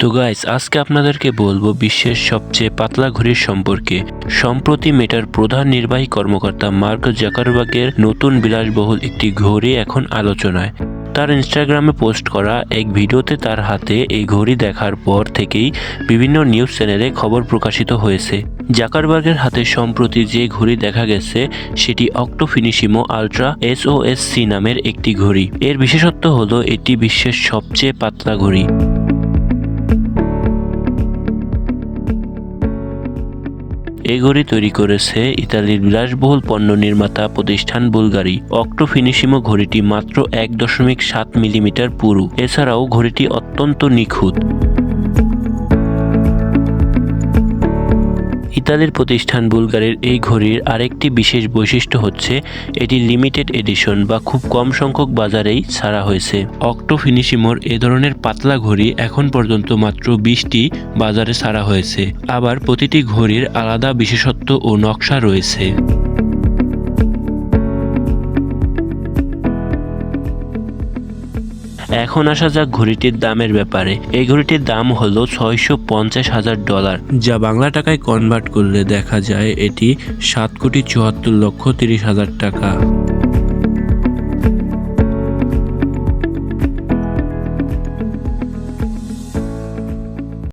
তো গাইস আজকে আপনাদেরকে বলব বিশ্বের সবচেয়ে পাতলা ঘড়ির সম্পর্কে। সম্প্রতি মেটার প্রধান নির্বাহী কর্মকর্তা মার্ক জাকারবার্গের নতুন বিলাসবহুল একটি ঘড়ি এখন আলোচনায়। তার ইনস্টাগ্রামে পোস্ট করা এক ভিডিওতে তার হাতে এই ঘড়ি দেখার পর থেকেই বিভিন্ন নিউজ চ্যানেলে খবর প্রকাশিত হয়েছে। জাকারবার্গের হাতে সম্প্রতি যে ঘড়ি দেখা গেছে, সেটি অক্টো ফিনিশিমো আলট্রা এসওএসসি নামের একটি ঘড়ি। এর বিশেষত্ব হলো, এটি বিশ্বের সবচেয়ে পাতলা ঘড়ি। এই ঘড়ি তৈরি করেছে ইতালির বিলাসবহুল পণ্য নির্মাতা প্রতিষ্ঠান বুলগারি। অক্টো ফিনিশিমো ঘড়িটি মাত্র এক দশমিক সাত মিলিমিটার পুরু। এছাড়াও ঘড়িটি অত্যন্ত নিখুঁত। ইতালির প্রতিষ্ঠান বুলগারের এই ঘড়ির আরেকটি বিশেষ বৈশিষ্ট্য হচ্ছে, এটি লিমিটেড এডিশন বা খুব কম সংখ্যক বাজারেই ছাড়া হয়েছে। অক্টো ফিনিশিমোর এ ধরনের পাতলা ঘড়ি এখন পর্যন্ত মাত্র বিশটি বাজারে ছাড়া হয়েছে। আবার প্রতিটি ঘড়ির আলাদা বিশেষত্ব ও নকশা রয়েছে। এখন আসা যাক ঘড়িটির দামের ব্যাপারে। এই ঘড়িটির দাম হলো ছয়শো পঞ্চাশ হাজার ডলার। যা বাংলা টাকায় কনভার্ট করলে দেখা যায় এটি সাত কোটি চুয়াত্তর লক্ষ তিরিশ হাজার টাকা।